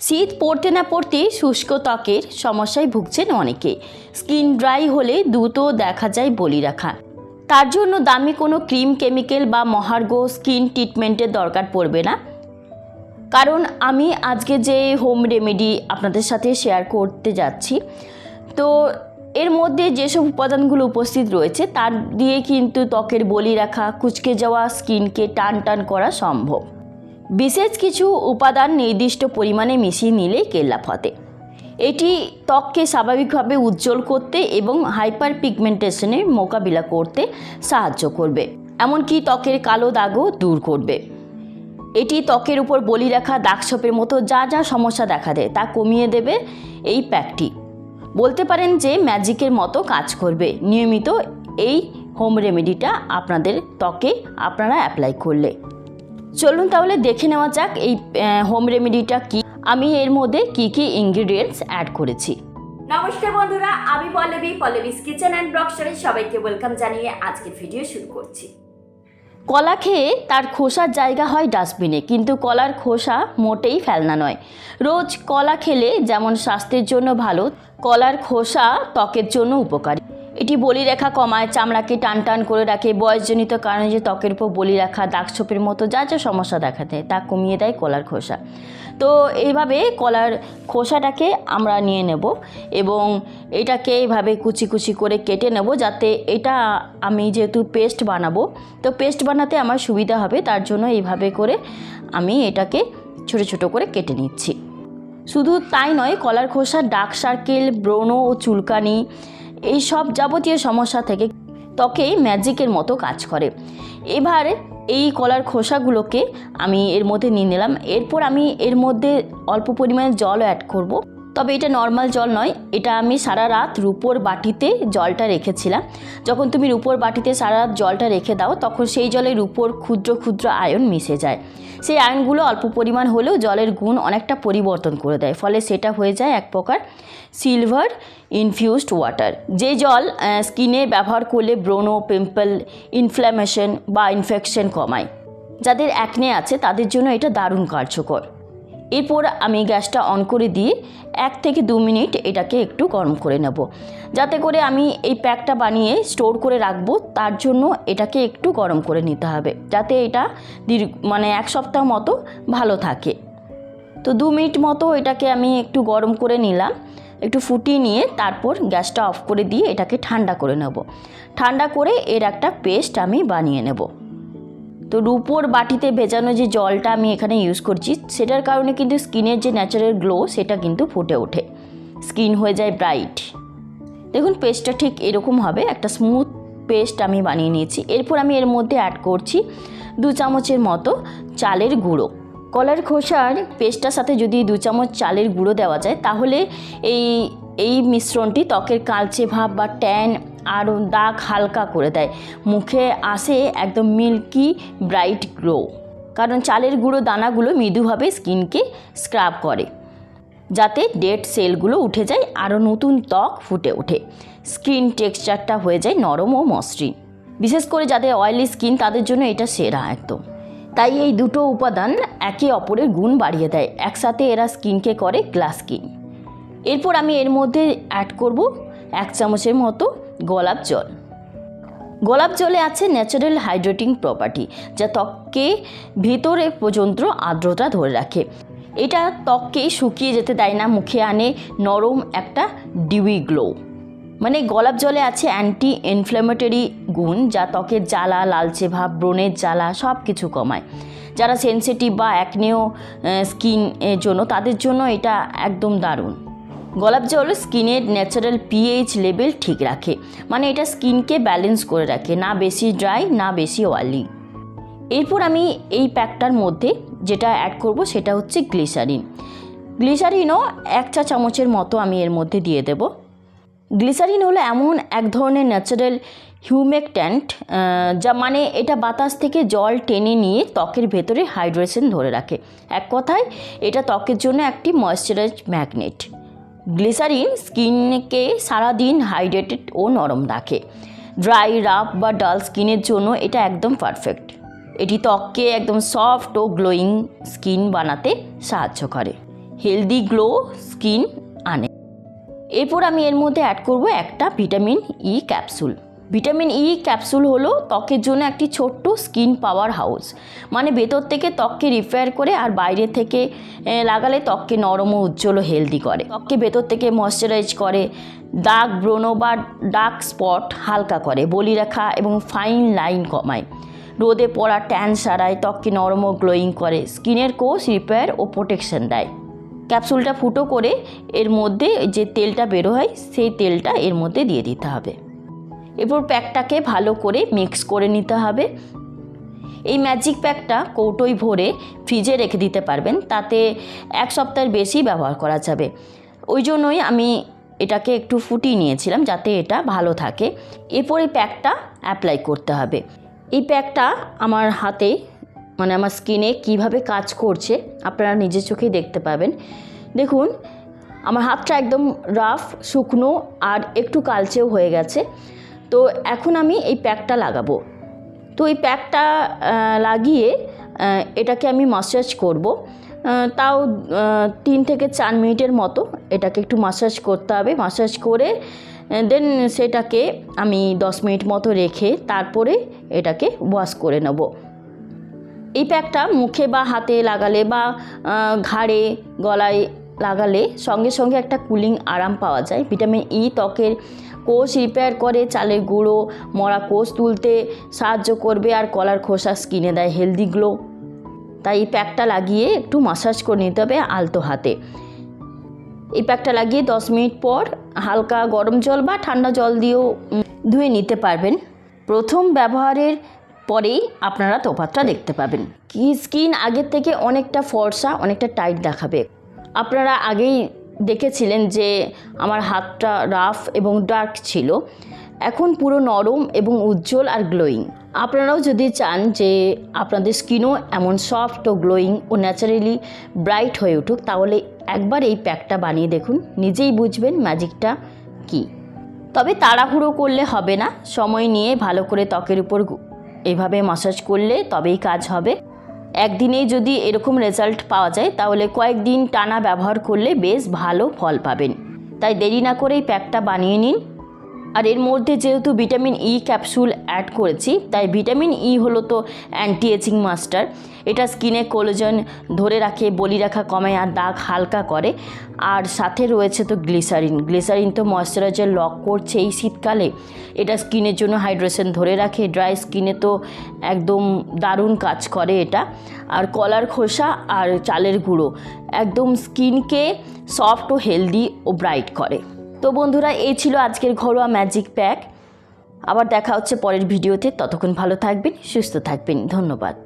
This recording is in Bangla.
শীত পড়তে না পড়তে শুষ্ক ত্বকের সমস্যায় ভুগছেন অনেকে। স্কিন ড্রাই হলে দ্রুত দেখা যায় বলি রাখা তার জন্য দামি কোনো ক্রিম কেমিক্যাল বা মহার্ঘ স্কিন ট্রিটমেন্টের দরকার পড়বে না। কারণ আমি আজকে যে হোম রেমেডি আপনাদের সাথে শেয়ার করতে যাচ্ছি, তো এর মধ্যে যেসব উপাদানগুলো উপস্থিত রয়েছে, তার দিয়ে কিন্তু ত্বকের বলি রাখা কুচকে যাওয়া, স্কিনকে টান টান করা সম্ভব। বিশেষ কিছু উপাদান নির্দিষ্ট পরিমাণে মিশিয়ে নিলে কেল্লাফতে এটি ত্বককে স্বাভাবিকভাবে উজ্জ্বল করতে এবং হাইপার পিগমেন্টেশনের মোকাবিলা করতে সাহায্য করবে, এমনকি ত্বকের কালো দাগও দূর করবে। এটি ত্বকের উপর বলি রাখা দাগছোপের মতো যা যা সমস্যা দেখা দেয় তা কমিয়ে দেবে এই প্যাকটি। বলতে পারেন যে ম্যাজিকের মতো কাজ করবে। নিয়মিত এই হোম রেমেডিটা আপনাদের ত্বকে আপনারা অ্যাপ্লাই করলে। চলুন তাহলে দেখে নেওয়া যাক এই হোম রেমেডিটা কি। আমি এর মধ্যে কি কি ইনগ্রিডিয়েন্টস অ্যাড করেছি। নমস্কার বন্ধুরা আমি পল্লবী। পল্লবীস কিচেন অ্যান্ড ব্লগসারে সবাইকে ওয়েলকাম জানিয়ে আজকের ভিডিও শুরু করছি। কলা খেয়ে তার খোসার জায়গা হয় ডাস্টবিনে কিন্তু কলার খোসা মোটেই ফেলনা নয়। রোজ কলা খেলে যেমন স্বাস্থ্যের জন্য ভালো কলার খোসা ত্বকের জন্য উপকারী। এটি বলি রেখা কমায় চামড়াকে টান টান করে রাখে। বয়সজনিত কারণে যে ত্বকের উপর বলি রাখা দাগছোপের মতো যা যা সমস্যা দেখা দেয়, তা কমিয়ে দেয় কলার খোসা। তো এইভাবে কলার খোসাটাকে আমরা নিয়ে নেব এবং এটাকে এইভাবে কুচি কুচি করে কেটে নেব যাতে এটা আমি যেহেতু পেস্ট বানাবো, তো পেস্ট বানাতে আমার সুবিধা হবে, তার জন্য এইভাবে করে আমি এটাকে ছোট ছোট করে কেটে নিচ্ছি। শুধু তাই নয়, কলার খোসা, ডার্ক সার্কেল, ব্রণ ও চুলকানি এই সব যাবতীয় সমস্যা থেকে ত্বকে ম্যাজিকের মতো কাজ করে এবার এই কলার খোসাগুলোকে আমি এর মধ্যে নিয়ে নিলাম এরপর আমি এর মধ্যে অল্প পরিমাণে জল অ্যাড করব। তবে এটা নর্মাল জল নয়। এটা আমি সারা রাত রূপোর বাটিতে জলটা রেখেছিলাম। যখন তুমি রূপোর বাটিতে সারা রাত জলটা রেখে দাও, তখন সেই জলে রূপোর ক্ষুদ্র ক্ষুদ্র আয়ন মিশে যায়। সেই আয়নগুলো অল্প পরিমাণ হলেও জলের গুণ অনেকটা পরিবর্তন করে দেয়। ফলে সেটা হয়ে যায় এক প্রকার সিলভার ইনফিউজড ওয়াটার যে জল স্কিনে ব্যবহার করলে ব্রণ পিম্পল ইনফ্ল্যামেশন বা ইনফেকশন কমায়। যাদের অ্যাকনে আছে, তাদের জন্য এটা দারুণ কার্যকর। এরপর আমি গ্যাসটা অন করে দিয়ে এক থেকে দু মিনিট এটাকে একটু গরম করে নেব। যাতে করে আমি এই প্যাকটা বানিয়ে স্টোর করে রাখব, তার জন্য এটাকে একটু গরম করে নিতে হবে। যাতে এটা দীর্ঘ মানে এক সপ্তাহ মতো ভালো থাকে। তো দু মিনিট মতো এটাকে আমি একটু গরম করে নিলাম। একটু ফুটিয়ে নিয়ে তারপর গ্যাসটা অফ করে দিয়ে এটাকে ঠান্ডা করে নেব। ঠান্ডা করে এর একটা পেস্ট আমি বানিয়ে নেব। তো রূপোর বাটিতে ভেজানো যে জলটা আমি এখানে ইউজ করছি, সেটার কারণে কিন্তু স্কিনের যে ন্যাচারাল গ্লো সেটা কিন্তু ফুটে ওঠে। স্কিন হয়ে যায় ব্রাইট দেখুন পেস্টটা ঠিক এরকম হবে। একটা স্মুথ পেস্ট আমি বানিয়ে নিয়েছি। এরপর আমি এর মধ্যে অ্যাড করছি দু চামচের মতো চালের গুঁড়ো। কলার খোসার পেস্টটার সাথে যদি দু চামচ চালের গুঁড়ো দেওয়া যায়, তাহলে এই এই মিশ্রণটি ত্বকের কালচে ভাব বা ট্যান আর দাগ হালকা করে দেয়। মুখে আসে একদম মিল্কি ব্রাইট গ্লো। কারণ চালের গুঁড়ো দানাগুলো মৃদুভাবে স্কিনকে স্ক্রাব করে, যাতে ডেড সেলগুলো উঠে যায় আরও নতুন ত্বক ফুটে ওঠে। স্কিন টেক্সচারটা হয়ে যায় নরম ও মসৃণ। বিশেষ করে যাদের অয়েলি স্কিন, তাদের জন্য এটা সেরা একদম। তাই এই দুটো উপাদান একে অপরের গুণ বাড়িয়ে দেয়। একসাথে এরা স্কিনকে করে গ্লাস স্কিন। এরপর আমি এর মধ্যে অ্যাড করব এক চামচের মতো গোলাপ জল। গোলাপ জলে আছে ন্যাচারাল হাইড্রেটিং প্রপার্টি যা ত্বককে ভিতরে পর্যন্ত আর্দ্রতা ধরে রাখে। এটা ত্বককে শুকিয়ে যেতে দেয় না, মুখে আনে নরম একটা ডিউই গ্লো মানে গোলাপ জলে আছে অ্যান্টি ইনফ্ল্যামেটরি গুণ, যা ত্বকের জ্বালা, লালচে ভাব, ব্রণের জ্বালা সব কিছু কমায়। যারা সেনসিটিভ বা অ্যাকনেও স্কিন এর জন্য, তাদের জন্য এটা একদম দারুণ। গোলাপ জল স্কিনের ন্যাচারাল পিএইচ লেভেল ঠিক রাখে। মানে এটা স্কিনকে ব্যালেন্স করে রাখে, না বেশি ড্রাই না বেশি অয়েলি এরপর আমি এই প্যাকটার মধ্যে যেটা অ্যাড করব সেটা হচ্ছে গ্লিসারিন গ্লিসারিনও এক চা চামচের মতো আমি এর মধ্যে দিয়ে দেব। গ্লিসারিন হলো এমন এক ধরনের ন্যাচারাল হিউমেকট্যান্ট যা মানে এটা বাতাস থেকে জল টেনে নিয়ে ত্বকের ভেতরে হাইড্রেশন ধরে রাখে। এক কথায়, এটা ত্বকের জন্য একটি ময়শ্চারাইজ ম্যাগনেট গ্লিসারিন স্কিনকে সারাদিন হাইড্রেটেড ও নরম রাখে। ড্রাই, রাফ বা ডাল স্কিনের জন্য এটা একদম পারফেক্ট। এটি ত্বককে একদম সফট ও গ্লোয়িং স্কিন বানাতে সাহায্য করে। হেলদি গ্লো স্কিন আনে। এরপর আমি এর মধ্যে অ্যাড করব একটা vitamin E capsule vitamin E capsule হলো ত্বকের জন্য একটি ছোট্ট স্কিন পাওয়ার হাউস। মানে ভেতর থেকে ত্বককে রিপেয়ার করে আর বাইরে থেকে লাগালে ত্বককে নরম ও উজ্জ্বল হেলদি করে। ত্বককে ভেতর থেকে ময়শ্চারাইজ করে দাগ ব্রণ বা ডার্ক স্পট হালকা করে, বলি বলিরেখা এবং ফাইন লাইন কমায়। রোদে পড়া ট্যান সারায় ত্বককে নরম ও গ্লোয়িং করে, স্কিনের কোষ রিপেয়ার ও প্রোটেকশন দেয়। ক্যাপসুলটা ফুটো করে এর মধ্যে যে তেলটা বেরো হয়, সেই তেলটা এর মধ্যে দিয়ে দিতে হবে। এরপর প্যাকটাকে ভালো করে মিক্স করে নিতে হবে। এই ম্যাজিক প্যাকটা কৌটোয় ভরে ফ্রিজে রেখে দিতে পারবেন, তাতে এক সপ্তাহের বেশি ব্যবহার করা যাবে। ওই জন্যই আমি এটাকে একটু ফুটিয়ে নিয়েছিলাম যাতে এটা ভালো থাকে। এরপর এই প্যাকটা অ্যাপ্লাই করতে হবে। এই প্যাকটা আমার হাতে মানে আমার স্কিনে কীভাবে কাজ করছে আপনারা নিজের চোখেই দেখতে পাবেন। দেখুন, আমার হাতটা একদম রাফ শুকনো আর একটু কালচেও হয়ে গেছে। তো এখন আমি এই প্যাকটা লাগাবো। তো এই প্যাকটা লাগিয়ে এটাকে আমি মাসাজ করব। তাও তিন থেকে চার মিনিটের মতো এটাকে একটু মাসাজ করতে হবে। মাসাজ করে দেন সেটাকে আমি দশ মিনিট মতো রেখে তারপরে এটাকে ওয়াশ করে নেব। এই প্যাকটা মুখে বা হাতে লাগালে বা ঘাড়ে, গলায় লাগালে সঙ্গে সঙ্গে একটা কুলিং আরাম পাওয়া যায়। ভিটামিন ই ত্বকের কোষ রিপেয়ার করে, চালের গুঁড়ো, মরা কোষ তুলতে সাহায্য করবে আর কলার খোসা স্কিনে দেয় হেলদি গ্লো তাই এই প্যাকটা লাগিয়ে একটু মাসাজ করে নিতে হবে আলতো হাতে। এই প্যাকটা লাগিয়ে দশ মিনিট পর হালকা গরম জল বা ঠান্ডা জল দিয়েও ধুয়ে নিতে পারবেন। প্রথম ব্যবহারের পরেই আপনারা তফাতটা দেখতে পাবেন। কি স্কিন আগের থেকে অনেকটা ফর্সা, অনেকটা টাইট দেখাবে। আপনারা আগেই দেখেছিলেন যে আমার হাতটা রাফ এবং ডার্ক ছিল। এখন পুরো নরম এবং উজ্জ্বল আর গ্লোয়িং। আপনারাও যদি চান যে আপনাদের স্কিনও এমন সফট ও গ্লোয়িং ও ন্যাচারালি ব্রাইট হয়ে উঠুক, তাহলে একবার এই প্যাকটা বানিয়ে দেখুন। নিজেই বুঝবেন ম্যাজিকটা কী। তবে তাড়াহুড়ো করলে হবে না। সময় নিয়ে ভালো করে ত্বকের উপর এভাবে মাসাজ করলে তবেই কাজ হবে। একদিনেই যদি এরকম রেজাল্ট পাওয়া যায়, তাহলে কয়েকদিন টানা ব্যবহার করলে বেশ ভালো ফল পাবেন। তাই দেরি না করেই প্যাকটা বানিয়ে নিন। আর এর মধ্যে যেহেতু ভিটামিন ই ক্যাপসুল অ্যাড করেছি, তাই ভিটামিন ই হলো তো অ্যান্টি এজিং মাস্টার এটা স্কিনে কোলোজন ধরে রাখে, বলি রাখা কমায় আর দাগ হালকা করে। আর সাথে রয়েছে তো গ্লিসারিন গ্লিসারিন তো ময়শ্চারাইজার লক করছে এই শীতকালে। এটা স্কিনের জন্য হাইড্রেশন ধরে রাখে। ড্রাই স্কিনে তো একদম দারুণ কাজ করে এটা। আর কলার খোসা আর চালের গুঁড়ো। একদম স্কিনকে সফট ও হেলদি ও ব্রাইট করে। তো বন্ধুরা, এই ছিল আজকের ঘরোয়া ম্যাজিক প্যাক। আবার দেখা হচ্ছে পরের ভিডিওতে। ততক্ষণ ভালো থাকবেন, সুস্থ থাকবেন। ধন্যবাদ।